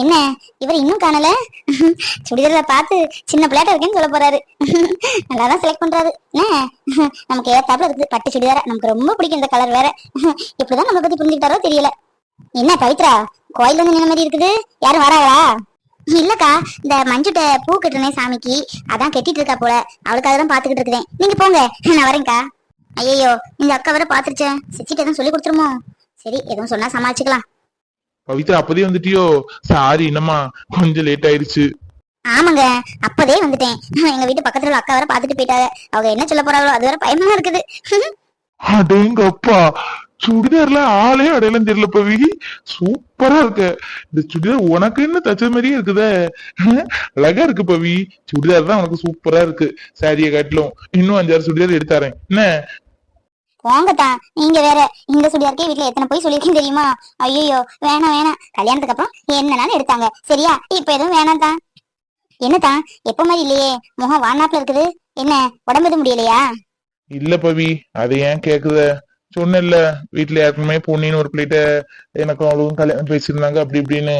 என்ன? இவர் இன்னும் காணல? சுடிதார்ல பார்த்து சின்ன பிள்ளையாட்ட இருக்கேன்னு சொல்ல போறாரு. நல்லா தான் செலக்ட் பண்றாரு. என்ன? நமக்கு ஏத்தாப்புல இருக்குது பட்டு சுடிதார நமக்கு ரொம்ப பிடிக்கும் இந்த கலர் வேற. இப்படிதான் நம்ம பத்தி புரிஞ்சுக்கிட்டாரோ தெரியல. என்ன பவித்ரா? கோயில் வந்து நின்ன மாதிரி இருக்குது. யாரும் வராங்களா? இல்லக்கா இந்த மஞ்சுட்ட பூ கட்டுனேன் சாமிக்கு. அதான் கட்டிட்டு இருக்கா போல. அவளுக்காக தான் பாத்துக்கிட்டு இருக்கிறேன். நீங்க போங்க. நான் வரேன்க்கா. ஐயோ இந்த அக்கா வேற பாத்துருச்சேன் சிச்சிட்டு எதுவும் சொல்லி கொடுத்துருமோ? சரி எதுவும் சொன்னா சமாளிச்சுக்கலாம். பவித்ரா அப்பதே வந்துட்டியோ? சாரி என்னம்மா கொஞ்சம் லேட் ஆயிருச்சு ஆமாங்க அப்பதே வந்துட்டேன். எங்க வீட்டு பக்கத்துல அக்கா வேற பாத்துட்டு போயிட்டாங்க. அவங்க என்ன சொல்ல போறாங்களோ அது வேற பயமா இருக்குது. அடேங்க அப்பா சுடிதார்ல ஆளே அடையாளம் தெரியல பவி. சூப்பரா இருக்க. இந்த சுடிதார் உனக்கு என்ன தச்ச மாதிரியே இருக்குதே? அழகா இருக்கு பவி. சுடிதார் தான் உனக்கு சூப்பரா இருக்கு. சாரிய காட்டிலும். இன்னும் அஞ்சாறு சுடிதார் எடுத்தாரேன் என்ன? போங்கத்தா நீங்க வேற இந்த சுடியாருக்கே வீட்டுல எத்தனை போய் சொல்லியிருக்கேன் தெரியுமா? ஐயோ வேணாம் வேணாம். கல்யாணத்துக்கு அப்புறம் என்னன்னு எடுத்தாங்க. சரியா? இப்ப எதுவும் வேணாம் தான் என்னதான் எப்ப மாதிரி இல்லையே? முகம் வானாப்ல இருக்குது. என்ன உடம்பு எதுவும் முடியலையா? இல்ல பவி அது ஏன் கேக்குத? சொன்னேன்ல வீட்டுல ஏற்கனவே பொண்ணின்னு ஒரு பிள்ளைகிட்ட எனக்கும் அவளுக்கும் கல்யாணம் பேசியிருந்தாங்க அப்படி இப்படின்னு.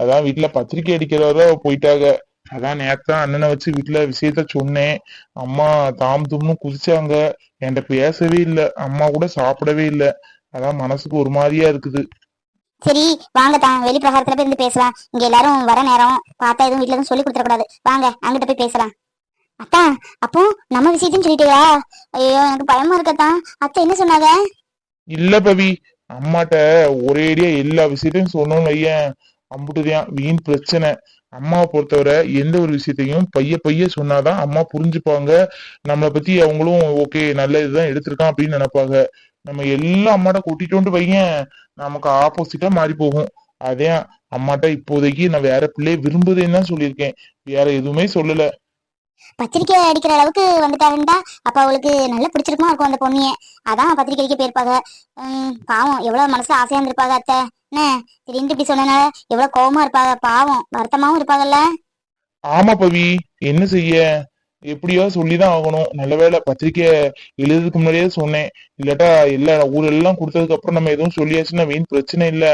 அதான் வீட்டுல பத்திரிக்கை அடிக்கிறவரோ போயிட்டாங்க. அதான் நேத்தான் அண்ணனை வச்சு வீட்டுல விஷயத்த சொன்னேன். அம்மா தாம் தும்னு குதிச்சாங்க. என்கிட்ட பேசவே இல்ல. அம்மா கூட சாப்பிடவே இல்ல. அதான் மனசுக்கு ஒரு மாதிரியா இருக்குது. சரி வாங்கத்தா வெளி பிரகாரத்துல போய் இருந்து பேசலாம். இங்க எல்லாரும் வர நேரம். பார்த்தா எதுவும் வீட்டுல எதுவும் சொல்லி கொடுத்துட கூடாது வாங்க அங்கிட்ட போய் பேசலாம். அத்தா அப்போ நம்ம விஷயத்தையும் சொல்லிட்டீங்களா ஐயோ எனக்கு பயமா இருக்கத்தா அத்தை என்ன சொன்னாங்க? இல்ல பவி. அம்மாட்ட ஒரேடியா எல்லா விஷயத்தையும் சொன்னோம்னு வையேன். அம்புட்டுதான் வீண் பிரச்சனை. அம்மாவை பொறுத்தவரை எந்த ஒரு விஷயத்தையும் பைய பைய சொன்னாதான் அம்மா புரிஞ்சுப்பாங்க. நம்மளை பத்தி அவங்களும் ஓகே நல்ல இதுதான் எடுத்திருக்கான் அப்படின்னு நினைப்பாங்க. நம்ம எல்லா அம்மாட்ட கூட்டிட்டு பையன் நமக்கு ஆப்போசிட்டா மாறி போகும். அதே அம்மாட்ட இப்போதைக்கு நான் வேற பிள்ளைய விரும்புதேன்னு தான் சொல்லியிருக்கேன். வேற எதுவுமே சொல்லல. பத்திரிக்கை அடிக்கிற அளவுக்கு வந்துட்டாருந்தா அப்ப அவளுக்கு நல்லா பிடிச்சிருக்குமா இருக்கும் அந்த பொண்ணிய? அதான் பத்திரிக்கை அடிக்க போயிருப்பாங்க பாவம் எவ்வளவு மனசுல ஆசையா இருந்திருப்பாங்க அத்தை. திடீர்னு இப்படி சொன்னனால எவ்வளவு கோவமா இருப்பாங்க. பாவம். வருத்தமாவும் இருப்பாங்கல்ல. ஆமா பவி. என்ன செய்ய? எப்படியோ சொல்லிதான் ஆகணும். நல்ல வேளை பத்திரிக்கை எழுதுறதுக்கு முன்னாடியே சொன்னேன். இல்லாட்டா எல்லா ஊரெல்லாம் கொடுத்ததுக்கு அப்புறம் நம்ம எதுவும் சொல்லியாச்சுன்னா வீண் பிரச்சனை இல்ல.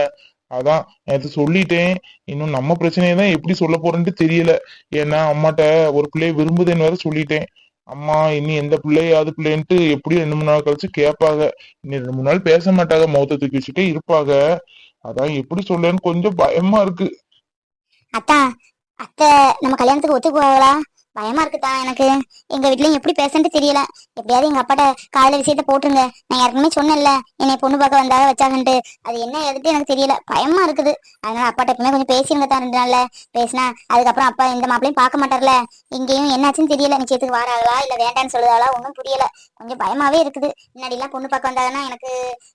அதான் நேற்று சொல்லிட்டேன். இன்னும் நம்ம பிரச்சனையை தான் எப்படி சொல்ல போறேன்ட்டு தெரியல. ஏன்னா அம்மாட்ட ஒரு பிள்ளைய விரும்புதுன்னு வேற சொல்லிட்டேன். அம்மா இனி எந்த பிள்ளையாவது பிள்ளைன்ட்டு எப்படியும் ரெண்டு மூணு நாள் கழிச்சு கேட்பாங்க. இனி ரெண்டு மூணு நாள் பேச மாட்டாங்க. மௌத்த தூக்கி வச்சுட்டே இருப்பாங்க. அதான் எப்படி சொல்லேன்னு கொஞ்சம் பயமா இருக்கு. அத்தா அத்தை நம்ம கல்யாணத்துக்கு ஒத்துக்குவாங்களா பயமா இருக்குதா எனக்கு? எங்க வீட்லயும் எப்படி பேசன்ட்டு தெரியல. எப்படியாவது எங்க அப்பாட்ட காலையில விஷயத்த போட்டுருங்க. நான் யாருக்குமே சொன்னேன்ல என்னை பொண்ணு பார்க்க வந்தாக வச்சாங்கன்ட்டு. அது என்ன எதுட்டு எனக்கு தெரியல. பயமா இருக்குது. அதனால அப்பாட்ட எப்பவுமே கொஞ்சம் பேசிருங்க தான் ரெண்டு நாள்ல. பேசினா அதுக்கப்புறம் அப்பா இந்த மாப்பிளையும் பார்க்க மாட்டார்ல. இங்கேயும் என்னாச்சுன்னு தெரியல. நிச்சயத்துக்கு வாராளா இல்ல வேண்டான்னு சொல்லுதாளா ஒன்றும் புரியல. கொஞ்சம் பயமாவே இருக்குது. முன்னாடி எல்லாம் பொண்ணு பார்க்க வந்தாங்கன்னா எனக்கு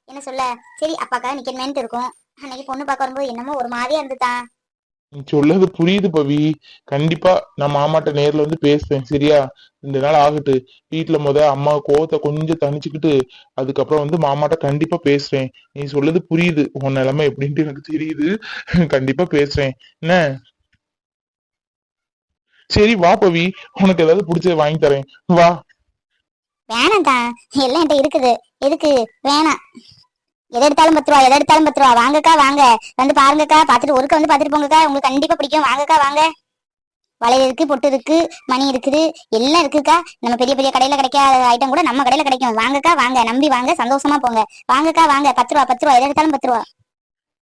என்ன சொல்ல? சரி அப்பாக்காக நிக்கணுமேன்ட்டு இருக்கும். அன்னைக்கு பொண்ணு பார்க்க வரும்போது என்னமோ ஒரு மாதிரியா இருந்துதான் நீ சொல்லது புரியுது பவி. கண்டிப்பா நான் மாமாட்ட நேர்ல வந்து பேசுறேன் சரியா? ரெண்டு நாள் ஆகட்டு. வீட்டுல முத அம்மா கோவத்தை கொஞ்சம் தணிச்சுக்கிட்டு அதுக்கப்புறம் வந்து மாமாட்ட கண்டிப்பா பேசுறேன். நீ சொல்லது புரியுது. உன் நிலைமை எப்படின்ட்டு எனக்கு தெரியுது. கண்டிப்பா பேசுறேன். என்ன? சரி வா பவி. உனக்கு ஏதாவது பிடிச்சத வாங்கி தரேன். வா. வேணாம்டா. எல்லாம் என்கிட்ட இருக்குது. எதுக்கு? வேணாம். எதை எடுத்தாலும் பத்து ரூபா எதை எடுத்தாலும் பத்து ரூபா. வாங்கக்கா வாங்க. வந்து பாருங்கக்கா பார்த்துட்டு ஒருக்க வந்து பார்த்துட்டு போங்கக்கா. உங்களுக்கு கண்டிப்பா பிடிக்கும். வாங்கக்கா வாங்க. வளையல் இருக்கு பொட்டு இருக்கு மணி இருக்குது எல்லாம் இருக்குக்கா. நம்ம பெரிய பெரிய கடையில கிடைக்காத ஐட்டம் கூட நம்ம கடையில கிடைக்கும். வாங்கக்கா வாங்க. நம்பி வாங்க சந்தோஷமா போங்க. வாங்கக்கா வாங்க. பத்து ரூபா பத்து ரூபா. எதை எடுத்தாலும் பத்து ரூபா.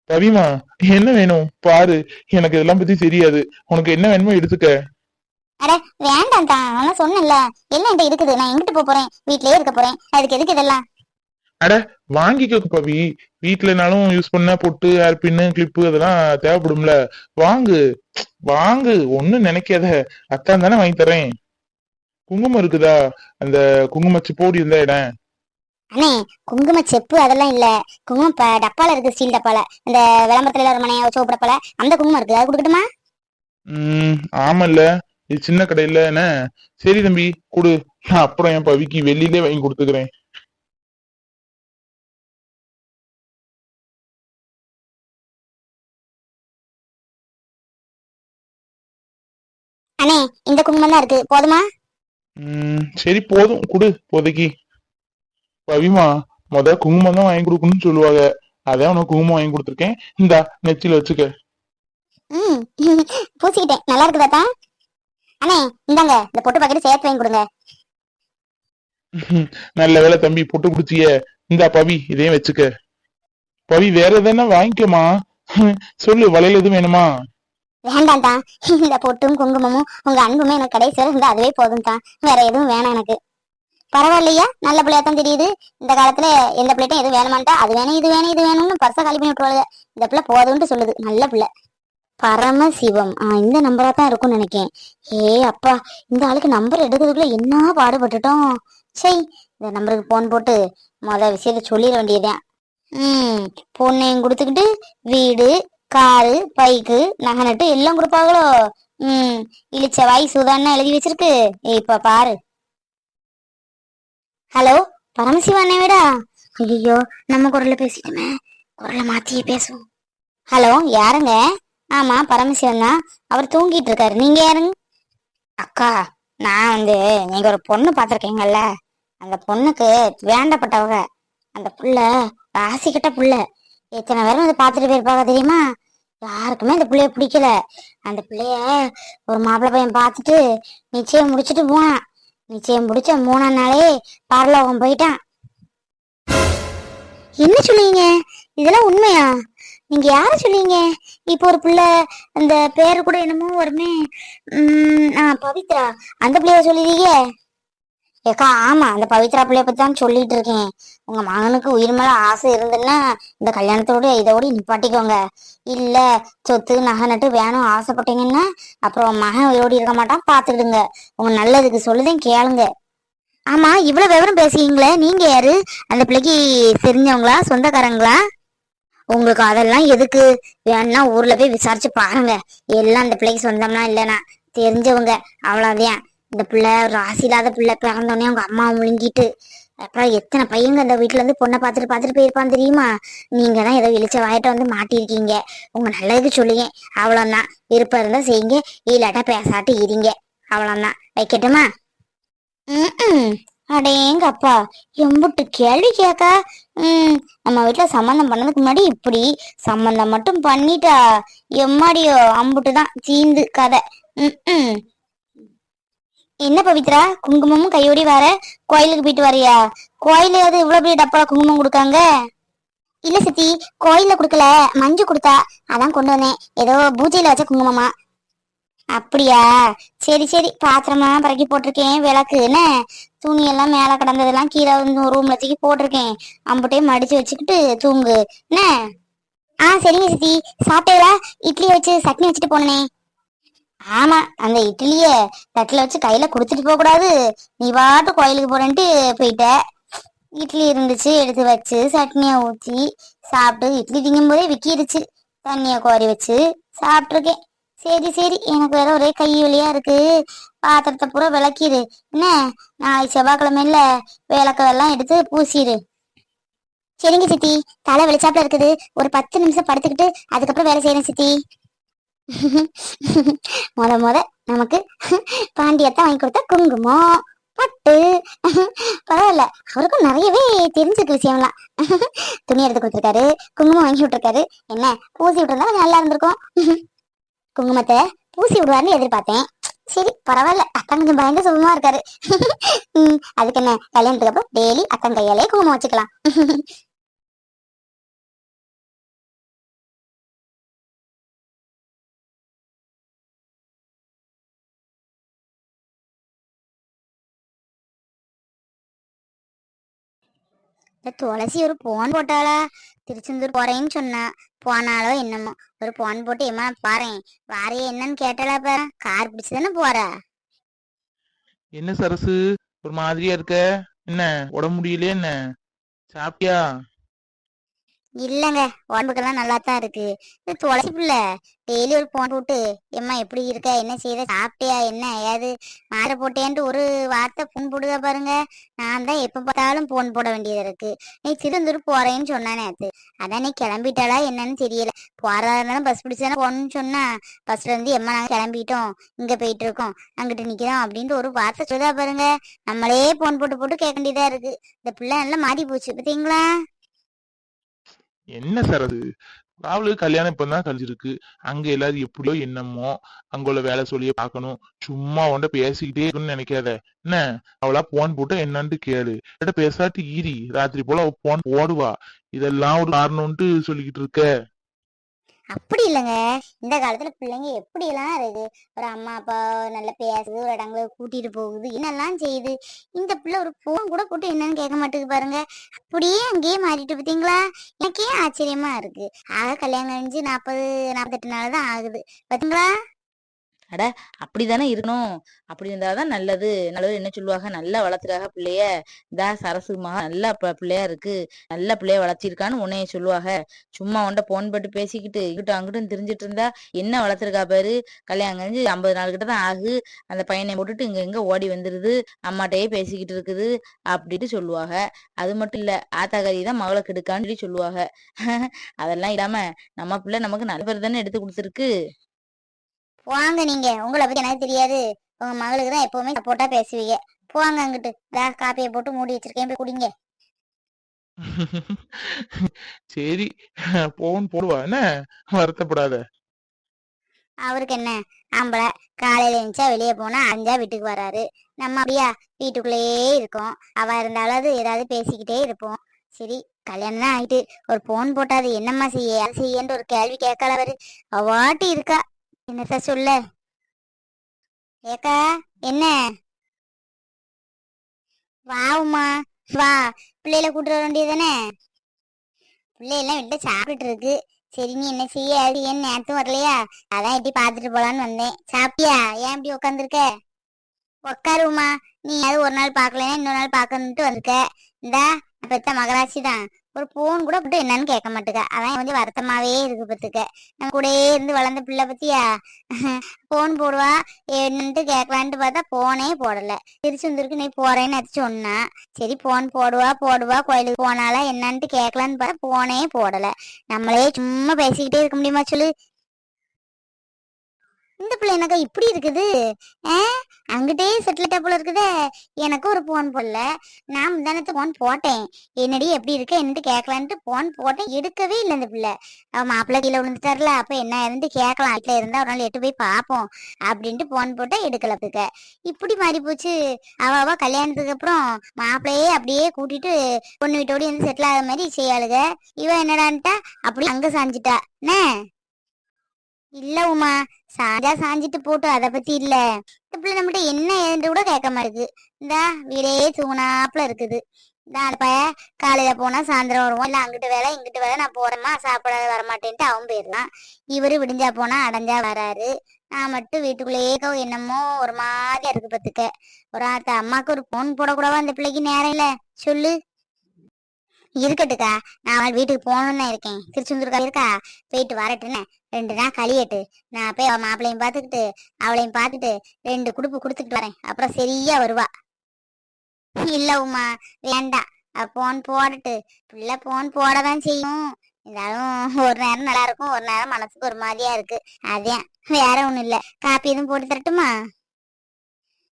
ரவிமா என்ன வேணும்? பாரு. எனக்கு இதெல்லாம் பத்தி தெரியாது. உனக்கு என்ன வேணுமோ எடுத்துக்க. வேண்டாம் தான் சொன்னேன்ல. எல்லாம் என்கிட்ட இருக்குது. நான் எங்கிட்டு போறேன்? வீட்லயே இருக்க போறேன். அதுக்கு எதுக்கு இதெல்லாம்? வாங்கிக்கோ பவி. வீட்டுலனாலும் யூஸ் பண்ண பொட்டு ஹேர் பின்னு கிளிப்பு அதெல்லாம் தேவைப்படும்ல. வாங்கு. வாங்கு. ஒண்ணும் நினைக்காத. அத்தான் தானே வாங்கி தரேன் குங்குமம் இருக்குதா? அந்த குங்குமச்சு போடி இருந்த இடம் அண்ணே குங்கும செப்பு அதெல்லாம் இல்ல. குங்குமம் டப்பால இருக்கு ஸ்டீல் டப்பால. இந்த விளம்பரத்துல மனைய சோப்பு டப்பால அந்த குங்குமம் இருக்கு அது கொடுக்கட்டுமா? உம் ஆமல்ல. இது சின்ன கடையில என்ன? சரி தம்பி கொடு. அப்புறம் என் பவிக்கு வெளியிலே வாங்கி கொடுத்துக்கிறேன். குங்குமம் தான் இருக்கு. போதுமா? உம் சரி போதும். கொடு இப்போதைக்கு. பவிமா முத குங்குமம் தான் வாங்கி கொடுக்கணும்னு சொல்லுவாங்க. அதான் உனக்கு குங்குமம் வாங்கி கொடுத்துருக்கேன். இந்தா நெத்தியில வச்சுக்க. ம் பூசிக்கிட்டேன். நல்லா இருக்குதாத்தா அண்ணே இந்தாங்க. இந்த பொட்டு பாக்கெட் சேர்த்து வாங்கி கொடுங்க. நல்ல வேளை தம்பி பொட்டு குடிச்சிய இந்தா பவி இதையும் வச்சுக்க. பவி வேற எதுனா வாங்கிக்கோமா? சொல்லு வளையல் எதுவும் வேணுமா? வேண்டாம்டா இந்த பொட்டும் குங்குமமும் உங்க அன்புமே எனக்கு கடைசி வரை இருந்தா அதுவே போதும் தான் வேற எதுவும் வேணாம் எனக்கு. பரவாயில்லையா? நல்ல பிள்ளையா தான் தெரியுது. இந்த காலத்துல எந்த பிள்ளைட்டும் எதுவும் வேணுமான்ட்டா. அது வேணும் இது வேணும் இது வேணும்னு பர்ச காலி பண்ணி விட்டுருவாங்க இந்த பிள்ளை போதும்னு சொல்லுது. நல்ல பிள்ளை. பரமசிவம். ஆ இந்த நம்பரா தான் இருக்கும்னு நினைக்கேன். ஏ அப்பா இந்த ஆளுக்கு நம்பர் எடுக்கிறதுக்குள்ள என்ன பாடுபட்டுட்டோம்? சை இந்த நம்பருக்கு போன் போட்டு முத விஷயத்த சொல்லிட வேண்டியதுதான். ம் பொண்ணையும் கொடுத்துக்கிட்டு வீடு காரு பைக்கு நகை நட்டு எல்லாம் கொடுப்பாங்களோ? ம் இழிச்ச வாய் சுதான்னு எழுதி வச்சிருக்கு. இப்ப பாரு. ஹலோ பரமசிவா அண்ணேடா ஐயோ நம்ம குரல்ல பேசிட்டோமே. குரலை மாத்தியே பேசுவோம். ஹலோ யாருங்க? ஆமா பரமசிவன் தான் அவர் தூங்கிட்டு இருக்காரு. நீங்க யாருங்க? அக்கா நான் வந்து நீங்க ஒரு பொண்ணு பார்த்திருக்கீங்கல்ல? அந்த பொண்ணுக்கு வேண்டப்பட்டவங்க. அந்த புள்ள ராசிக்கிட்ட புள்ள. எத்தனை பேரும் வந்து பார்த்துட்டு போயிருப்பாங்க தெரியுமா? யாருக்குமே அந்த பிள்ளைய பிடிக்கல. அந்த பிள்ளைய ஒரு மாப்பிள்ளை பையன் பார்த்துட்டு நிச்சயம் முடிச்சுட்டு போனான். நிச்சயம் முடிச்ச மூணாம் நாளே பரலோகம் போயிட்டான். என்ன சொல்லுவீங்க இதெல்லாம் உண்மையா? நீங்க யார சொல்லுவீங்க இப்போ ஒரு பிள்ளை அந்த பேரு கூட என்னமோ வருமே. உம் ஆ, பவித்ரா. அந்த பிள்ளைய சொல்லுவீங்க ஏக்கா ஆமா அந்த பவித்ரா பிள்ளைய பத்தி தான் சொல்லிட்டு இருக்கேன் உங்க மகனுக்கு உயிர் மேல ஆசை இருந்ததுன்னா இந்த கல்யாணத்தோட இதோட நிப்பாட்டிக்கோங்க. இல்ல சொத்து நகை நட்டு வேணும் ஆசைப்பட்டீங்கன்னா அப்புறம் மகன் உயிரோடு இருக்க மாட்டான் பாத்துக்கிடுங்க. உங்க நல்லதுக்கு சொல்லுதேன் கேளுங்க. ஆமா இவ்வளவு விவரம் பேசுவீங்களே நீங்க யாரு? அந்த பிள்ளைக்கு தெரிஞ்சவங்களா சொந்தக்காரங்களா? உங்களுக்கு அதெல்லாம் எதுக்கு? வேணும்னா ஊர்ல போய் விசாரிச்சு பாருங்க. எல்லாம் அந்த பிள்ளைக்கு சொந்தம்னா இல்லைனா தெரிஞ்சவங்க அவ்வளவுதான். இந்த பிள்ளை ராசி இல்லாத பிள்ளை பிறந்தோடனே அவங்க அம்மா முழுங்கிட்டு அப்புறம் எத்தனை பையங்க அந்த வீட்டுல இருந்து பொண்ணை பார்த்துட்டு பார்த்துட்டு போயிருப்பான் தெரியுமா? நீங்க தான் ஏதோ இழிச்ச வாயிட்ட வந்து மாட்டிருக்கீங்க உங்க நல்லதுக்கு சொல்லுங்க. அவ்வளோதான் விருப்பம் இருந்தா செய்யுங்க. இல்லாட்டா பேசாட்டு இருங்க. அவ்வளோதான் வைக்கட்டுமா? ம் அடேங்க அப்பா எம்புட்டு கேள்வி கேட்க ம். நம்ம வீட்டில் சம்மந்தம் பண்ணதுக்கு முன்னாடி இப்படி சம்மந்தம் மட்டும் பண்ணிட்டா எம்மாடியோ? அம்புட்டு தான். சீந்து கதை. ம் ம் என்ன பவித்ரா? குங்குமமும் கையோடி வர கோயிலுக்கு போயிட்டு வரியா? கோயில அது இவ்வளவு பெரிய டப்பால குங்குமம் கொடுக்காங்க? இல்ல சித்தி கோயில குடுக்கல. மஞ்சு கொடுத்தா. அதான் கொண்டு வந்தேன். ஏதோ பூஜையில வச்ச குங்குமமா? அப்படியா? சரி சரி. பாத்திரமா பிறக்கி போட்டிருக்கேன். விளக்கு என்ன? துணி எல்லாம் மேல கிடந்ததெல்லாம் கீழே வந்து ரூம்ல தூக்கி போட்டிருக்கேன். அம்புட்டையும் மடிச்சு வச்சுக்கிட்டு தூங்கு. என்ன? ஆ சரிங்க சித்தி. சாப்பிட்டீங்களா? இட்லி வச்சு சட்னி வச்சுட்டு போனேன். ஆமா அந்த இட்லிய தட்டுல வச்சு கையில குடுத்துட்டு போக கூடாது. நீ பாட்டு கோயிலுக்கு போறேன்ட்டு போயிட்ட. இட்லி இருந்துச்சு எடுத்து வச்சு சட்னியை ஊத்தி சாப்பிட்டு இட்லி திங்கும் போதே விக்கிருச்சு. தண்ணிய கோரி வச்சு சாப்பிட்டுருக்கேன். சரி சரி எனக்கு வேற ஒரே கை வழியா இருக்கு. பாத்திரத்தை பூரா விளக்கிடு. என்ன? நாளைக்கு செவ்வாய்க்கிழமையில விளக்கெல்லாம் எடுத்து பூசிடு. சரிங்க சித்தி தலை வெளிச்சாப்புல இருக்குது. ஒரு பத்து நிமிஷம் படுத்துக்கிட்டு அதுக்கப்புறம் வேலை செய்யறேன் சித்தி. முத முத நமக்கு பாண்டியத்தான் வாங்கி கொடுத்த குங்குமம் பட்டு. பரவாயில்ல. அவருக்கும் நிறையவே தெரிஞ்சிருக்கு விஷயம்லாம். துணி எடுத்து கொடுத்துருக்காரு குங்குமம் வாங்கி விட்டுருக்காரு. என்ன? பூசி விட்டுருந்தா கொஞ்சம் நல்லா இருந்திருக்கும். குங்குமத்தை பூசி விடுவாருன்னு எதிர்பார்த்தேன். சரி பரவாயில்ல. அத்தான் கொஞ்சம் பயந்து சுகமா இருக்காரு. அதுக்கு என்ன? கல்யாணத்துக்கு அப்புறம் டெய்லி அத்தன் கையாலே குங்குமம் வச்சுக்கலாம். இந்த துளசி ஒரு போன் போட்டாளா? திருச்செந்தூர் போறேன்னு சொன்னா. போனாலோ என்னமோ. ஒரு போன் போட்டு ஏமா பாறேன் வாரையே என்னன்னு கேட்டாளா பாரு கார் பிடிச்சுதானே போற? என்ன சரசு? ஒரு மாதிரியா இருக்க. என்ன? உடம்பு முடியலையே என்ன? சாப்பிட்டியா? இல்லங்க உடம்புக்கெல்லாம் நல்லா தான் இருக்கு. இது துளசி பிள்ளை டெய்லி ஒரு போன் போட்டு எம்மா எப்படி இருக்க? என்ன செய்யற சாப்பிட்டியா? என்ன ஏது? மாற போட்டேன்ட்டு ஒரு வார்த்தை போன் போடுதா பாருங்க. நான் தான் எப்ப பார்த்தாலும் போன் போட வேண்டியது இருக்கு. நீ திருந்தூர் போறேன்னு சொன்னானே அது அதான் நீ கிளம்பிட்டாளா என்னன்னு தெரியல. போறதா இருந்தாலும் பஸ் பிடிச்சானே போகணும்னு சொன்னா பஸ்ல இருந்து எம்மா நாங்க கிளம்பிட்டோம். இங்க போயிட்டு இருக்கோம். அங்கிட்டு நிக்கிறோம். அப்படின்ட்டு ஒரு வார்த்தை சொல்லுதா பாருங்க. நம்மளே போன் போட்டு போட்டு கேட்க வேண்டியதா இருக்கு. இந்த பிள்ளை நல்லா மாறி போச்சு பாத்தீங்களா என்ன சார் அது? அவளுக்கு கல்யாணம் இப்பதான் கழிச்சிருக்கு அங்க எல்லாரும் எப்படியோ என்னமோ அங்க உள்ள வேலை சொல்லியே பாக்கணும் சும்மா உன்ட பேசிக்கிட்டே இருக்குன்னு நினைக்காத. என்ன? அவளா போன் போட்டு என்னன்ட்டு கேளு. என்கிட்ட பேசாட்டி ஈரி ராத்திரி போல அவ போன் போடுவா. இதெல்லாம் ஒரு காரணம்ட்டு சொல்லிக்கிட்டு இருக்க. அப்படி இல்லைங்க. இந்த காலத்துல பிள்ளைங்க எப்படி எல்லாம் இருக்கு ஒரு அம்மா அப்பா நல்லா பேசுது ஒரு இடங்களுக்கு கூட்டிட்டு போகுது என்னெல்லாம் செய்யுது? இந்த பிள்ளை ஒரு போன் கூட போட்டு என்னன்னு கேட்க மாட்டேங்குது பாருங்க. அப்படியே அங்கேயே மாறிட்டு பார்த்தீங்களா எனக்கே ஆச்சரியமா இருக்கு. ஆக கல்யாணம் கழிஞ்சு நாற்பது நாற்பத்தெட்டு நாள் தான் ஆகுது. பார்த்தீங்களா அட அப்படிதானே இருக்கணும். அப்படி இருந்தாதான் நல்லது. நல்லது என்ன சொல்லுவாங்க? நல்லா வளர்த்துறாக பிள்ளைய இதா சரசு மகா நல்லா பிள்ளையா இருக்கு. நல்ல பிள்ளைய வளர்த்திருக்கான்னு உன்னைய சொல்லுவாங்க. சும்மா உன்ட போன் போட்டு பேசிக்கிட்டு இங்கிட்டும் அங்கிட்டும் தெரிஞ்சிட்டு இருந்தா என்ன வளர்த்துருக்கா பாரு? கல்யாணம் கழிஞ்சு ஐம்பது நாள் கிட்ட தான் ஆகு. அந்த பையனை போட்டுட்டு இங்க இங்க ஓடி வந்துருது. அம்மாட்டையே பேசிக்கிட்டு இருக்குது அப்படின்ட்டு சொல்லுவாங்க. அது மட்டும் இல்ல ஆத்தாக்காரி தான் மகளை கெடுக்கான்னு சொல்லி சொல்லுவாங்க. அதெல்லாம் இல்லாம நம்ம பிள்ளை நமக்கு நல்ல பேர் தானே எடுத்து கொடுத்துருக்கு. போங்க நீங்க. உங்களை பத்தி எனக்கு தெரியாது. உங்க மகளுக்கு தான் எப்பவுமே சப்போர்ட்டா பேசுவீங்க. போங்க அங்கிட்டு. இதா காப்பியை போட்டு மூடி வச்சிருக்கேன். போய் குடிங்க. சரி. போன் போடுவா. என்ன? வருத்தப்படாத. அவருக்கு என்ன? ஆம்பளை. காலையில எழுந்துச்சா வெளியே போனா அஞ்சா வீட்டுக்கு வராரு. நம்ம அப்படியா? வீட்டுக்குள்ளேயே இருக்கோம். அவ இருந்தாலும் அது ஏதாவது பேசிக்கிட்டே இருப்போம். சரி கல்யாணம் தான் ஆயிட்டு. ஒரு போன் போட்டாது. என்னம்மா செய்ய? செய்யன்ற ஒரு கேள்வி கேட்கல அவரு. அவாட்டி இருக்கா. என்னத்த சொல்ல? ஏக்கா என்ன? வாவுமா வா. பிள்ளையில கூட்டு வர வேண்டியதானே பிள்ளையெல்லாம் விட்டு சாப்பிட்டுட்டு இருக்கு சரி நீ என்ன செய்ய? அது ஏன் நேரத்தும் வரலையா? அதான் எட்டி பாத்துட்டு போலான்னு வந்தேன். சாப்பிட்டியா? ஏன் இப்படி உட்காந்துருக்க உட்காருமா நீ அது ஒரு நாள் பார்க்கலன்னா இன்னொரு நாள் பார்க்கணுன்ட்டு வந்திருக்க. இந்தா பெத்த மகராட்சி தான் ஒரு போன் கூட போட்டு என்னன்னு கேட்க மாட்டுக்க. அதான் கொஞ்சம் வருத்தமாவே இருக்கு பத்துக்க நம்ம கூடயே இருந்து வளர்ந்த பிள்ளை பத்தியா போன் போடுவா. என்னன்ட்டு கேட்கலான்ட்டு பார்த்தா போனே போடல. திருச்செந்தூருக்கு நீ போறேன்னு எடுத்து சொன்னா? சரி போன் போடுவா போடுவா. கோயிலுக்கு போனாலா என்னன்ட்டு கேட்கலான்னு பார்த்தா போனே போடல. நம்மளே சும்மா பேசிக்கிட்டே இருக்க முடியுமா சொல்லு? இந்த பிள்ளை எனக்கு இப்படி இருக்குது? அங்கிட்டே செட்டில் போல இருக்குதே. எனக்கு ஒரு போன் போடல. நான் முந்தானத்து போன் போட்டேன். என்னடி எப்படி இருக்க? என்னட்டு கேட்கலான்ட்டு போன் போட்டேன். எடுக்கவே இல்லை இந்த பிள்ளை. அவ மாப்பிள்ளை கீழே விழுந்துட்டார்ல. அப்ப என்ன இருந்து கேட்கலாம்? வீட்டுல இருந்தா ஒரு நாள் எட்டு போய் பார்ப்போம். அப்படின்ட்டு போன் போட்டா எடுக்கல பிக்க இப்படி மாறி போச்சு. அவ அவ கல்யாணத்துக்கு அப்புறம் மாப்பிள்ளையே அப்படியே கூட்டிட்டு பொண்ணு வீட்டோட வந்து செட்டில் ஆகிற மாதிரி செய்யாளுக. இவன் என்னடான்ட்டா? அப்படி அங்க சாஞ்சிட்டா. என்ன? இல்ல உமா சாஞ்சா சாஞ்சிட்டு போட்டு அத பத்தி இல்ல. இந்த பிள்ளை நம்மகிட்ட என்ன ஏதுன்னு கூட கேட்க மாட்டேங்குது இந்தா வீடே சூனாப்புல இருக்குது. இந்த ப காலையில போனா சாயந்தரம் வருவோம் இல்ல அங்கிட்டு வேலை இங்கிட்டு வேலை நான் போறேமா சாப்பிட வரமாட்டேன்ட்டு அவன் போயிடலாம் இவரு விடிஞ்சா போனா அடைஞ்சா வராரு. நான் மட்டும் வீட்டுக்குள்ளேயே என்னமோ ஒரு மாதிரியா இருக்கு பத்துக்க. ஒரு ஆத்த அம்மாக்கு ஒரு போன் போடக்கூடாவா அந்த பிள்ளைக்கு நேரம் இல்ல? சொல்லு. இருக்கட்டுக்கா. நான் வீட்டுக்கு போகணும்னு தான் இருக்கேன். திருச்செந்தூருக்கா இருக்கா? போயிட்டு வரட்டுன்னு. ரெண்டு நாள் கழியட்டு. நான் போய் அவன் மாப்பிள்ளையும் பார்த்துக்கிட்டு அவளையும் பார்த்துட்டு ரெண்டு குடுப்பு கொடுத்துக்கிட்டு வரேன். அப்புறம் சரியா வருவா. இல்ல உமா வேண்டாம் போன் போடட்டு. பிள்ளை போன் போடதான் செய்யும். இருந்தாலும் ஒரு நேரம் நல்லா இருக்கும். ஒரு நேரம் மனசுக்கு ஒரு மாதிரியா இருக்கு. அதே வேற ஒண்ணும் இல்ல. காப்பி எதுவும் போட்டு தரட்டுமா?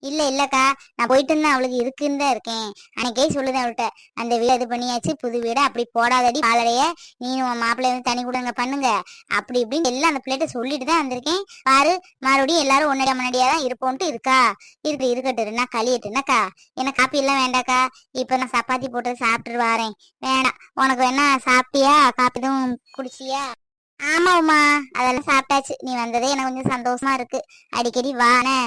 இல்ல இல்லக்கா. நான் போயிட்டு இருந்தா அவளுக்கு இருக்குன்னு தான் இருக்கேன். அன்னைக்கே சொல்லுதேன் அவள்கிட்ட அந்த வீடு இது பண்ணியாச்சு புது வீடு அப்படி போடாதடி பாலடைய நீ உன் மாப்பிள்ளை வந்து தனி கொடுங்க பண்ணுங்க. அப்படி இப்படின்னு எல்லாம் அந்த பிள்ளைகிட்ட சொல்லிட்டு தான் வந்திருக்கேன். பாரு மறுபடியும் எல்லாரும் ஒன்னடியா முன்னாடியா தான் இருப்போம்ட்டு இருக்கா. இருக்கு இருக்கட்டு நான் கழியட்டுனாக்கா எனக்கு காப்பி எல்லாம் வேண்டாக்கா. இப்ப நான் சப்பாத்தி போட்டு சாப்பிட்டு வரேன். வேணாம். உனக்கு வேணா சாப்பிட்டியா? காப்பி எதுவும் குடிச்சியா ஆமா உமா. அதெல்லாம் சாப்பிட்டாச்சு. நீ வந்ததே எனக்கு கொஞ்சம் சந்தோஷமா இருக்கு. அடிக்கடி வானே.